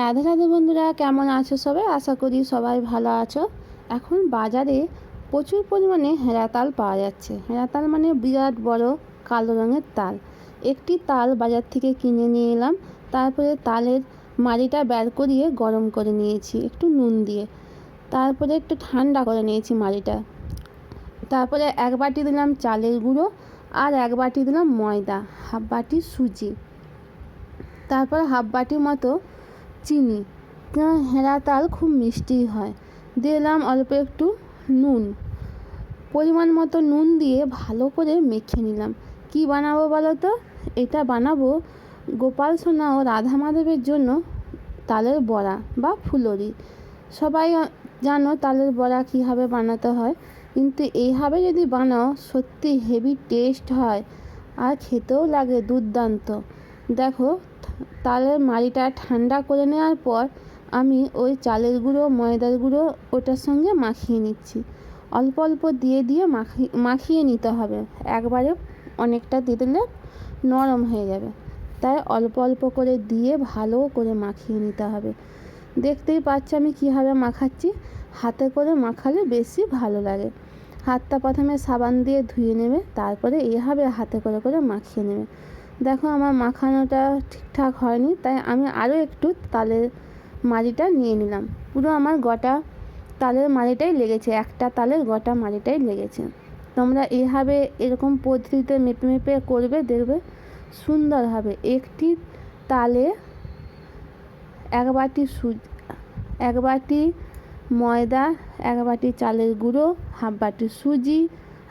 রাধে রাধে বন্ধুরা, কেমন আছো সবাই? আশা করি সবাই ভালো আছো। এখন বাজারে প্রচুর পরিমাণে হেরা তাল পাওয়া যাচ্ছে। হেরা তাল মানে বিরাট বড় কালো রঙের তাল। একটি তাল বাজার থেকে কিনে নিয়ে এলাম। তারপরে তালের মাড়িটা বের করিয়ে গরম করে নিয়েছি, একটু নুন দিয়ে। তারপরে একটু ঠান্ডা করে নিয়েছি মাড়িটা। তারপরে এক বাটি দিলাম চালের গুঁড়ো আর এক বাটি দিলাম ময়দা, হাফ বাটি সুজি। তারপর হাফ বাটি মতো চিনি। হেরা তাল খুব মিষ্টি হয়। দিলাম অল্প একটু নুন। পরিমাণ মতো নুন দিয়ে ভালো করে মেখে নিলাম। কি বানাবো বলো তো এটা বানাবো গোপাল সোনা ও রাধা মাধবের জন্য তালের বড়া বা ফুলরি। সবাই জানো তালের বড়া কীভাবে বানাতে হয়। কিন্তু এইভাবে যদি বানাও, সত্যি হেভি টেস্ট হয় আর খেতেও লাগে দুর্দান্ত। দেখো তালের মাড়িটা ঠান্ডা করে নেওয়ার পর আমি ওই চালের গুঁড়ো, ময়দার গুঁড়ো ওটার সঙ্গে মাখিয়ে নিচ্ছি। অল্প অল্প দিয়ে দিয়ে মাখিয়ে মাখিয়ে নিতে হবে। একবারে অনেকটা দিয়ে দিলে নরম হয়ে যাবে। তাই অল্প অল্প করে দিয়ে ভালো করে মাখিয়ে নিতে হবে। দেখতেই পাচ্ছি আমি কীভাবে মাখাচ্ছি। হাতে করে মাখালে বেশি ভালো লাগে। হাতটা প্রথমে সাবান দিয়ে ধুয়ে নেবে, তারপরে এভাবে হাতে করে করে মাখিয়ে নেবে। দেখো আমার মাখানোটা ঠিকঠাক হয়নি, তাই আমি আরও একটু তালের মাড়িটা নিয়ে নিলাম। পুরো আমার গোটা তালের মাড়িটাই লেগেছে, একটা তালের গোটা মাড়িটাই লেগেছে। তোমরা এভাবে এরকম পদ্ধতিতে মেপে মেপে করবে, দেখবে সুন্দর হবে। একটি তালে এক বাটি সুজ এক বাটি ময়দা, এক বাটি চালের গুঁড়ো, হাফ বাটি সুজি,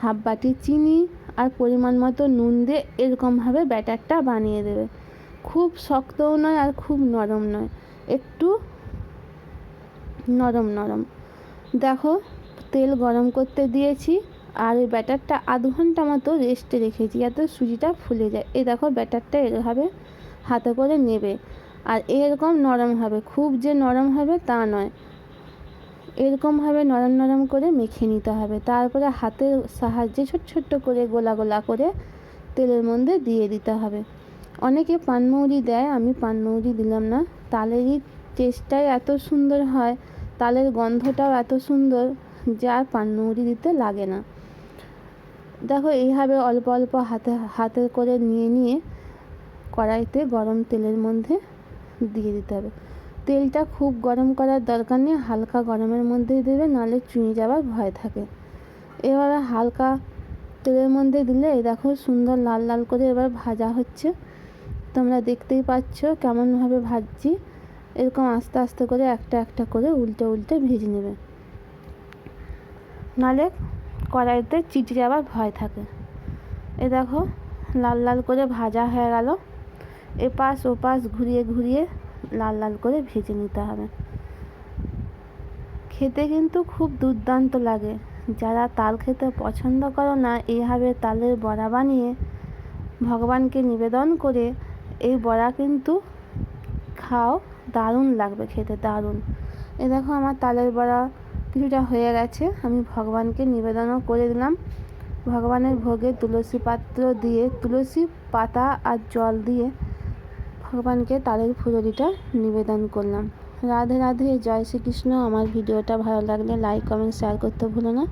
হাফ বাটি চিনি আর পরিমাণ মতো নুন দিয়ে এরকমভাবে ব্যাটারটা বানিয়ে দেবে। খুব শক্তও নয় আর খুব নরম নয়, একটু নরম নরম। দেখো, তেল গরম করতে দিয়েছি আর ওই ব্যাটারটা আধ ঘণ্টা মতো রেস্টে রেখেছি যাতে সুজিটা ফুলে যায়। এই দেখো, ব্যাটারটা এভাবে হাতে করে নেবে। আর এরকম নরম হবে, খুব যে নরম হবে তা নয়। এরকমভাবে নরম নরম করে মেখে নিতে হবে। তারপরে হাতের সাহায্যে ছোট ছোট্ট করে গোলা গোলা করে তেলের মধ্যে দিয়ে দিতে হবে। অনেকে পানমৌরি দেয়, আমি পানমৌরি দিলাম না। তালেরই টেস্টটাই এত সুন্দর হয়, তালের গন্ধটাও এত সুন্দর যে আর পানমৌরি দিতে লাগে না। দেখো, এইভাবে অল্প অল্প হাতে হাতে করে নিয়ে নিয়ে কড়াইতে গরম তেলের মধ্যে দিয়ে দিতে হবে। তেলটা খুব গরম করার দরকার নেই, হালকা গরমের মধ্যেই দেবে, নাহলে চুঁয়ে যাওয়ার ভয় থাকে। এবারে হালকা তেলের মধ্যে দিলে, এই দেখো সুন্দর লাল লাল করে এবার ভাজা হচ্ছে। তোমরা দেখতেই পাচ্ছ কেমনভাবে ভাজছি। এরকম আস্তে আস্তে করে একটা একটা করে উল্টে উল্টে ভেজে নেবে। নাহলে কড়াইতে চিটে যাওয়ার ভয় থাকে। এ দেখো লাল লাল করে ভাজা হয়ে গেল। এপাশ ওপাশ ঘুরিয়ে ঘুরিয়ে লাল লাল করে ভেজে নিতে হবে। খেতে কিন্তু খুব দুর্দান্ত লাগে। যারা তাল খেতে পছন্দ করো না এইভাবে তালের বড়া বানিয়ে ভগবানকে নিবেদন করে এই বড়া কিন্তু খাও, দারুণ লাগবে খেতে, দারুণ। এ দেখো আমার তালের বড়া কিছুটা হয়ে গেছে, আমি ভগবানকে নিবেদনও করে দিলাম। ভগবানের ভোগে তুলসী পাত্র দিয়ে, তুলসী পাতা আর জল দিয়ে ভগবানকে তাদের ফুলরিটা নিবেদন করলাম। রাধে রাধে, জয় শ্রীকৃষ্ণ। আমার ভিডিওটা ভালো লাগলে লাইক কমেন্ট শেয়ার করতে ভুলো না।